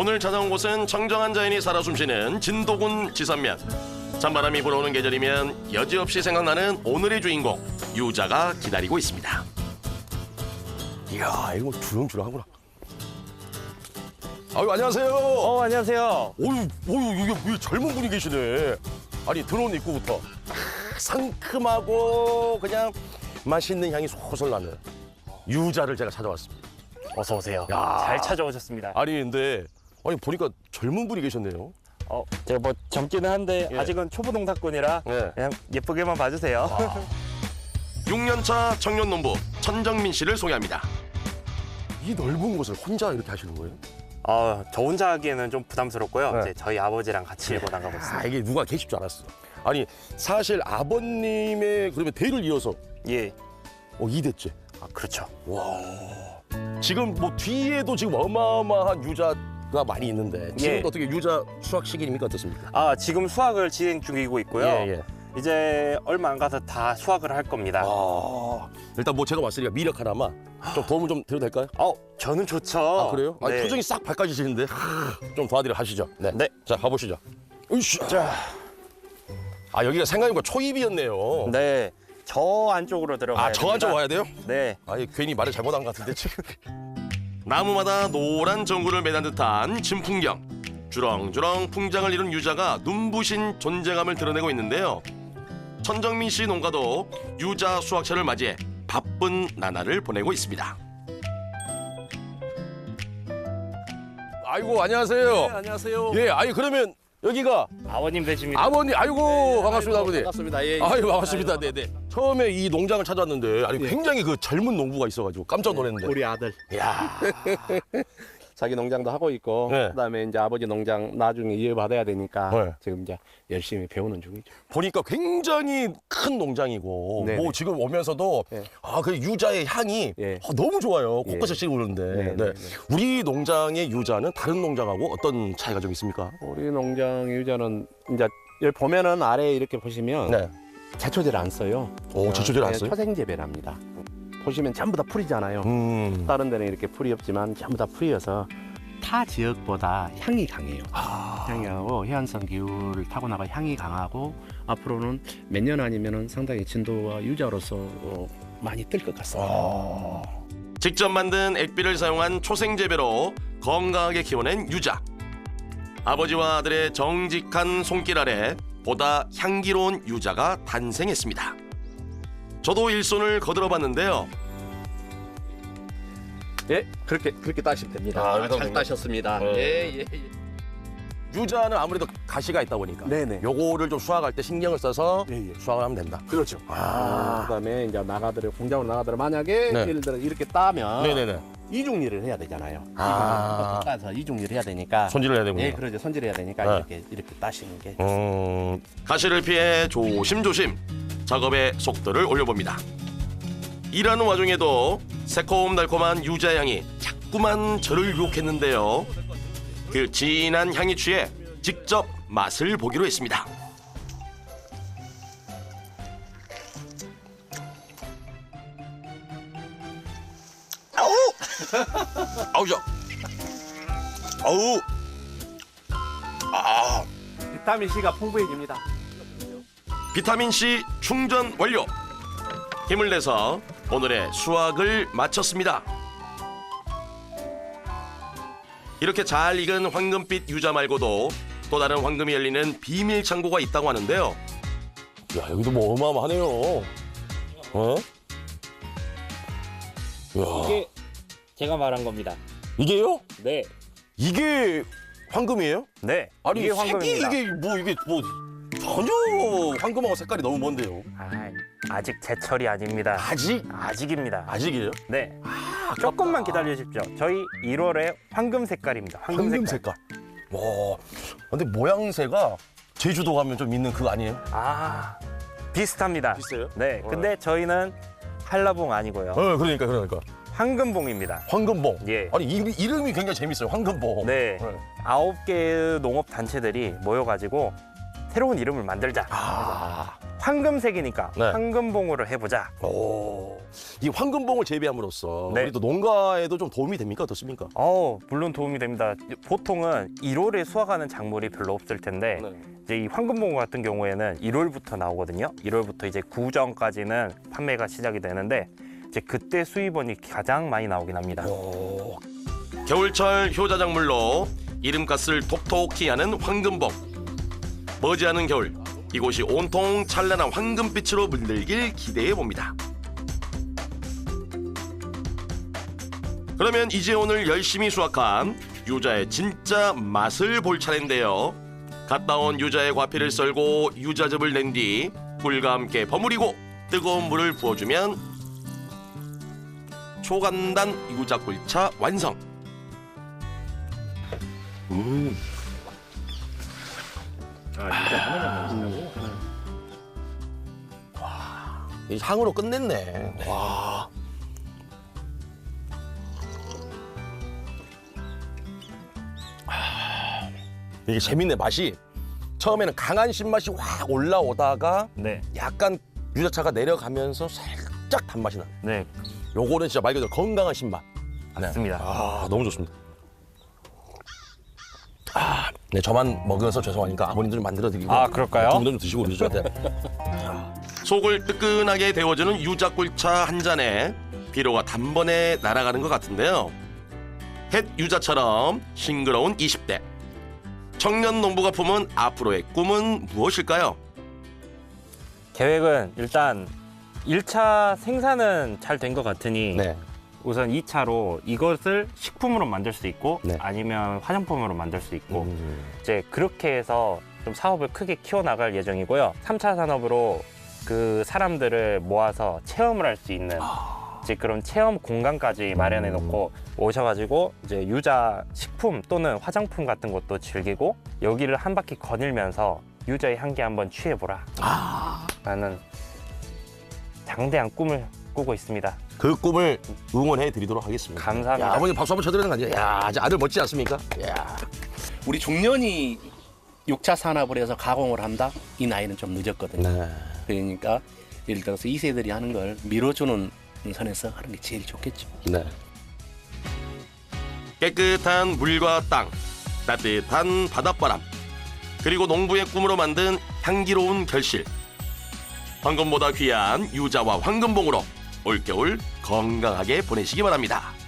오늘 찾아온 곳은 청정한 자연이 살아 숨쉬는 진도군 지산면. 찬바람이 불어오는 계절이면 여지없이 생각나는 오늘의 주인공 유자가 기다리고 있습니다. 이야, 이거 주렁주렁하구나. 아유, 안녕하세요. 어, 안녕하세요. 어유, 어유, 이게 왜 젊은 분이 계시네. 아니, 들어온 입구부터 상큼하고 그냥 맛있는 향이 솔솔 나는 유자를 제가 찾아왔습니다. 어서 오세요. 야. 잘 찾아오셨습니다. 아니, 근데 아니 보니까 젊은 분이 계셨네요. 어, 제가 뭐 젊기는 한데 예. 아직은 초보 동사꾼이라 네. 그냥 예쁘게만 봐주세요. 6년차 청년 농부 천정민 씨를 소개합니다. 이 넓은 곳을 혼자 이렇게 하시는 거예요? 어, 저 혼자 하기에는 좀 부담스럽고요. 네. 이제 저희 아버지랑 같이 일고 나가고 아, 있습니다. 이게 누가 계실 줄 알았어. 아니, 사실 아버님의 그러면 대를 이어서 예, 어, 2대째. 아, 그렇죠. 지금 뭐 뒤에도 지금 어마어마한 유자 가 많이 있는데 지금 예. 어떻게 유자 수확 시기입니까 어떻습니까? 아, 지금 수확을 진행 중이고 있고요. 예, 예. 이제 얼마 안 가서 다 수확을 할 겁니다. 아, 일단 뭐 제가 왔으니까 미력 하나만 좀 도움을 좀 드려도 될까요? 어, 저는 좋죠. 아 그래요? 아니, 네. 표정이 싹 밝아지시는데 하, 좀 도와드려 하시죠. 네. 네. 자 가보시죠. 으쌰. 자. 아 여기가 생각해보니까 초입이었네요. 네, 저 안쪽으로 들어가야 아 저 안쪽 와야 돼요? 네. 아예 괜히 말을 잘못한 것 같은데 지금. 나무마다 노란 전구를 매단 듯한 진풍경. 주렁주렁 풍장을 이룬 유자가 눈부신 존재감을 드러내고 있는데요. 천정민 씨 농가도 유자 수확철을 맞이해 바쁜 나날을 보내고 있습니다. 아이고 안녕하세요. 안녕하세요. 예, 아니 그러면 여기가 아버님 되십니다. 아버님, 아이고 반갑습니다 아버님. 반갑습니다. 예, 예. 아유 반갑습니다. 네네. 처음에 이 농장을 찾았는데 아니 굉장히 그 젊은 농부가 있어가지고 깜짝 놀랐는데. 우리 아들 야. 자기 농장도 하고 있고 네. 그다음에 이제 아버지 농장 나중에 이어받아야 되니까 네. 지금 이제 열심히 배우는 중이죠. 보니까 굉장히 큰 농장이고 네네. 뭐 지금 오면서도 네. 아그 유자의 향이 예. 아, 너무 좋아요. 예. 곳곳에 씌고 오는데. 네, 네. 네, 네. 우리 농장의 유자는 다른 농장하고 어떤 차이가 좀 있습니까? 우리 농장 유자는 이제 여기 보면은 아래 이렇게 보시면 네. 제초제를 안 써요. 오, 제초제를 안 네, 써요? 초생 재배랍니다. 보시면 전부 다 풀이잖아요. 음. 다른 데는 이렇게 풀이 없지만 전부 다 풀이어서 타 지역보다 향이 강해요. 아. 향이 강하고 해안성 기후를 타고 나가 향이 강하고 앞으로는 몇 년 아니면은 상당히 진도와 유자로서 어, 많이 뜰 것 같습니다. 아. 직접 만든 액비를 사용한 초생 재배로 건강하게 키워낸 유자. 아버지와 아들의 정직한 손길 아래 보다 향기로운 유자가 탄생했습니다. 저도 일손을 거들어 봤는데요. 예, 그렇게 그렇게 따시면 됩니다. 아, 여기다 잘 따셨습니다. 어. 예, 예. 예. 유자는 아무래도 가시가 있다 보니까 네네. 요거를 좀 수확할 때 신경을 써서 예, 예. 수확을 하면 된다. 그렇죠. 아. 그다음에 이제 나가들어 공장으로 나가들어 만약에 네. 예를 들어 이렇게 따면 네네네. 이중리를 해야 되잖아요. 아. 따서 이중리를 해야 되니까. 손질을 해야 되군요. 예, 그러죠. 손질해야 되니까 네. 이렇게 이렇게 따시는 게. 음, 가시를 피해 조심조심 작업의 속도를 올려봅니다. 일하는 와중에도 새콤달콤한 유자향이 자꾸만 저를 유혹했는데요. 그 진한 향이 취해 직접 맛을 보기로 했습니다. 아우 야 아우 아 비타민 C가 풍부해집니다. 비타민 C 충전 완료. 힘을 내서 오늘의 수확을 마쳤습니다. 이렇게 잘 익은 황금빛 유자 말고도 또 다른 황금이 열리는 비밀 창고가 있다고 하는데요. 야 여기도 뭐 어마어마하네요. 어? 야, 이게 제가 말한 겁니다. 이게요? 네. 이게 황금이에요? 네. 아니 이게 황금입니다. 이게 뭐 이게 뭐 전혀 황금하고 색깔이 너무 먼데요. 아, 아직 제철이 아닙니다. 아직 아직입니다. 아직이에요? 네. 조금만 기다려 주십시오. 저희 1월에 황금 색깔입니다. 황금, 황금 색깔. 색깔. 와, 근데 모양새가 제주도 가면 좀 있는 그거 아니에요? 아, 비슷합니다. 비슷해요? 네. 근데 저희는 한라봉 아니고요. 어, 그러니까 그러니까 황금봉입니다. 황금봉. 예. 아니 이, 이름이 굉장히 재밌어요. 황금봉. 네. 아홉 개의 농업 단체들이 모여가지고 새로운 이름을 만들자. 아, 황금색이니까 네. 황금봉으로 해보자. 오. 이 황금봉을 재배함으로써 네. 우리 또 농가에도 좀 도움이 됩니까? 어떻습니까? 어, 물론 도움이 됩니다. 보통은 1월에 수확하는 작물이 별로 없을 텐데 네. 이제 이 황금봉 같은 경우에는 1월부터 나오거든요. 1월부터 이제 구정까지는 판매가 시작이 되는데 이제 그때 수입원이 가장 많이 나오긴 합니다. 오. 겨울철 효자 작물로 이름값을 톡톡히 하는 황금봉. 머지않은 겨울 이곳이 온통 찬란한 황금빛으로 물들길 기대해 봅니다. 그러면 이제 오늘 열심히 수확한 유자의 진짜 맛을 볼 차례인데요. 갓 나온 유자의 과피를 썰고 유자즙을 낸 뒤 꿀과 함께 버무리고 뜨거운 물을 부어주면 초간단 유자 꿀차 완성. 이 향으로 끝냈네. 와. 아, 이게 재밌네 맛이 처음에는 강한 신맛이 확 올라오다가 네, 약간 유자차가 내려가면서 살짝 단맛이 나. 네, 요거는 진짜 말 그대로 건강한 신맛. 네. 맞습니다. 아 너무 좋습니다. 아, 네 저만 먹어서 죄송하니까 아버님들 좀 만들어 드리고. 아, 그럴까요? 두좀 드시고 그러셔야 돼. 속을 뜨끈하게 데워주는 유자 꿀차 한 잔에 피로가 단번에 날아가는 것 같은데요. 햇 유자처럼 싱그러운 20대. 청년 농부가 품은 앞으로의 꿈은 무엇일까요? 계획은 일단 1차 생산은 잘 된 것 같으니 네. 우선 2차로 이것을 식품으로 만들 수 있고 네. 아니면 화장품으로 만들 수 있고 음. 이제 그렇게 해서 좀 사업을 크게 키워나갈 예정이고요. 3차 산업으로 그 사람들을 모아서 체험을 할 수 있는 이제 그런 체험 공간까지 마련해 놓고 오셔가지고 이제 유자 식품 또는 화장품 같은 것도 즐기고 여기를 한 바퀴 거닐면서 유자의 향기 한번 취해보라 라는 장대한 꿈을 꾸고 있습니다. 그 꿈을 응원해 드리도록 하겠습니다. 감사합니다. 야, 아버님 박수 한번 쳐드리는 거 아니에요? 야, 이제 아들 멋지지 않습니까? 야. 우리 중년이 육차 산업을 해서 가공을 한다? 이 나이는 좀 늦었거든요. 네. 그러니까 예를 들어서 2세들이 하는 걸 밀어주는 선에서 하는 게 제일 좋겠죠. 네. 깨끗한 물과 땅, 따뜻한 바닷바람, 그리고 농부의 꿈으로 만든 향기로운 결실. 황금보다 귀한 유자와 황금봉으로 올겨울 건강하게 보내시기 바랍니다.